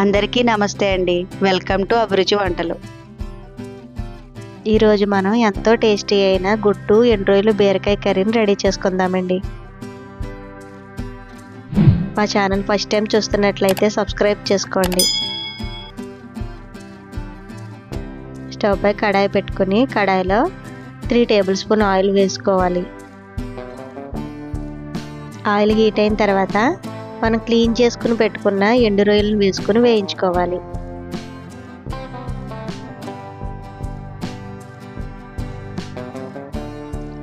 అందరికీ నమస్తే అండి. వెల్కమ్ టు అభిరుచి వంటలు. ఈరోజు మనం ఎంతో టేస్టీ అయిన గుట్టు ఎండ్రోయిలు బీరకాయ కర్రీని రెడీ చేసుకుందామండి. మా ఛానల్ ఫస్ట్ టైం చూస్తున్నట్లయితే సబ్స్క్రైబ్ చేసుకోండి. స్టవ్ పై కడాయి పెట్టుకుని కడాయిలో త్రీ టేబుల్ స్పూన్ ఆయిల్ వేసుకోవాలి. ఆయిల్ హీట్ అయిన తర్వాత మనం క్లీన్ చేసుకుని పెట్టుకున్న ఎండు రొయ్యలను వేసుకుని వేయించుకోవాలి.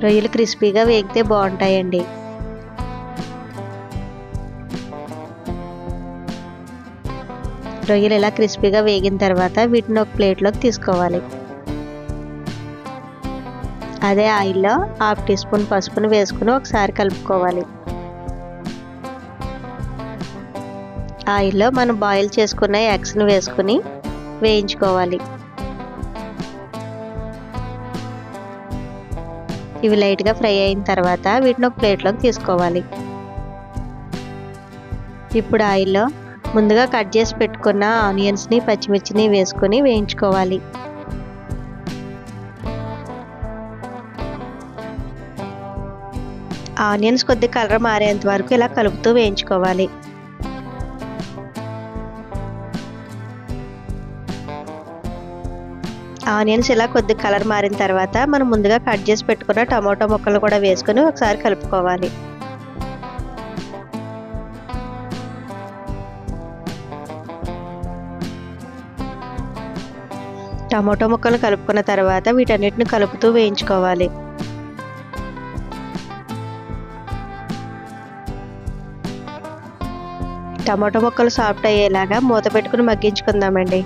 రొయ్యలు క్రిస్పీగా వేగితే బాగుంటాయండి. రొయ్యలు ఇలా క్రిస్పీగా వేగిన తర్వాత వీటిని ఒక ప్లేట్లోకి తీసుకోవాలి. అదే ఆయిల్లో హాఫ్ టీ స్పూన్ పసుపును వేసుకుని ఒకసారి కలుపుకోవాలి. ఆయిల్లో మనం బాయిల్ చేసుకున్న ఎగ్స్ని వేసుకుని వేయించుకోవాలి. ఇవి లైట్గా ఫ్రై అయిన తర్వాత వీటిని ఒక ప్లేట్లోకి తీసుకోవాలి. ఇప్పుడు ఆయిల్లో ముందుగా కట్ చేసి పెట్టుకున్న ఆనియన్స్ని పచ్చిమిర్చిని వేసుకొని వేయించుకోవాలి. ఆనియన్స్ కొద్ది కలర్ మారేంత వరకు ఇలా కలుపుతూ వేయించుకోవాలి. ఆనియన్స్ ఇలా కొద్ది కలర్ మారిన తర్వాత మనం ముందుగా కట్ చేసి పెట్టుకున్న టమాటో ముక్కలు కూడా వేసుకొని ఒకసారి కలుపుకోవాలి. టమాటో ముక్కలు కలుపుకున్న తర్వాత వీటన్నిటిని కలుపుతూ వేయించుకోవాలి. టమాటో ముక్కలు సాఫ్ట్ అయ్యేలాగా మూత పెట్టుకుని మగ్గించుకుందామండి.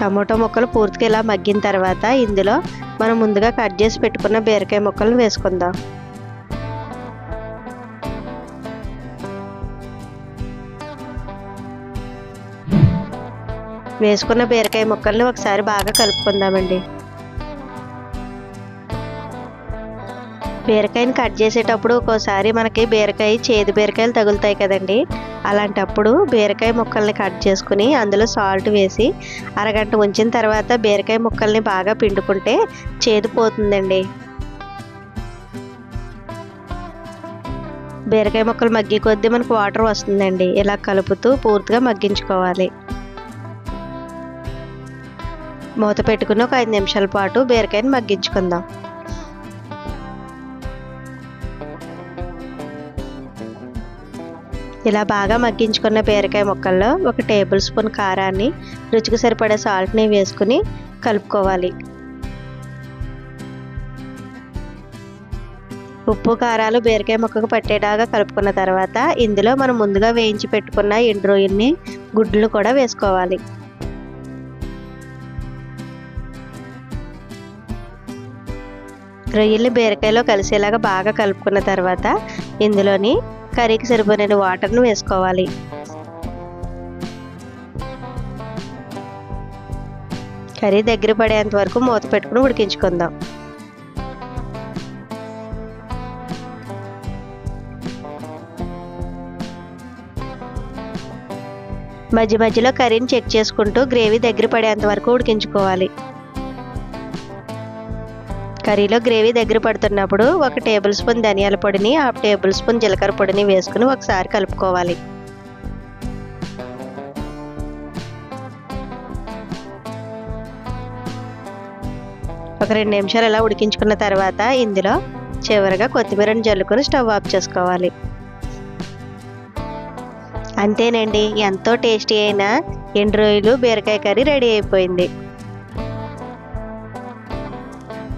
టమాటో ముక్కలు పూర్తిగా ఇలా మగ్గిన తర్వాత ఇందులో మనం ముందుగా కట్ చేసి పెట్టుకున్న బీరకాయ ముక్కలను వేసుకుందాం. వేసుకున్న బీరకాయ ముక్కల్ని ఒకసారి బాగా కలుపుకుందామండి. బీరకాయని కట్ చేసేటప్పుడు ఒక్కోసారి మనకి బీరకాయ చేదు బీరకాయలు తగులుతాయి కదండి. అలాంటప్పుడు బీరకాయ ముక్కల్ని కట్ చేసుకుని అందులో సాల్ట్ వేసి అరగంట ఉంచిన తర్వాత బీరకాయ ముక్కల్ని బాగా పిండుకుంటే చేదు పోతుందండి. బీరకాయ ముక్కలు మగ్గి కొద్దీ మనకు వాటర్ వస్తుందండి. ఇలా కలుపుతూ పూర్తిగా మగ్గించుకోవాలి. మూత పెట్టుకుని ఒక ఐదు నిమిషాల పాటు బీరకాయని మగ్గించుకుందాం. ఇలా బాగా మగ్గించుకున్న బీరకాయ ముక్కల్లో ఒక టేబుల్ స్పూన్ కారాన్ని రుచికి సరిపడే సాల్ట్ని వేసుకుని కలుపుకోవాలి. ఉప్పు కారాలు బీరకాయ ముక్కకు పట్టేలాగా కలుపుకున్న తర్వాత ఇందులో మనం ముందుగా వేయించి పెట్టుకున్న ఎండు రొయ్యల్ని గుడ్లు కూడా వేసుకోవాలి. రొయ్యల్ని బీరకాయలో కలిసేలాగా బాగా కలుపుకున్న తర్వాత ఇందులోని కర్రీకి సరిపోయిన వాటర్ను వేసుకోవాలి. కర్రీ దగ్గర పడేంత వరకు మూత పెట్టుకుని ఉడికించుకుందాం. మధ్య మధ్యలో కర్రీని చెక్ చేసుకుంటూ గ్రేవీ దగ్గర పడేంత వరకు ఉడికించుకోవాలి. కర్రీలో గ్రేవీ దగ్గర పడుతున్నప్పుడు ఒక టేబుల్ స్పూన్ ధనియాల పొడిని హాఫ్ టేబుల్ స్పూన్ జీలకర్ర పొడిని వేసుకుని ఒకసారి కలుపుకోవాలి. ఒక రెండు నిమిషాలు ఇలా ఉడికించుకున్న తర్వాత ఇందులో చివరిగా కొత్తిమీరను జల్లుకొని స్టవ్ ఆఫ్ చేసుకోవాలి. అంతేనండి ఎంతో టేస్టీ అయిన ఎండు రొయ్యలు బీరకాయ కర్రీ రెడీ అయిపోయింది.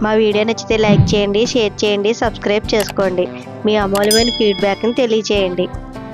మా వీడియో నచ్చితే లైక్ చేయండి షేర్ చేయండి సబ్స్క్రైబ్ చేసుకోండి. మీ అమూల్యమైన ఫీడ్బ్యాక్ని తెలియచేయండి.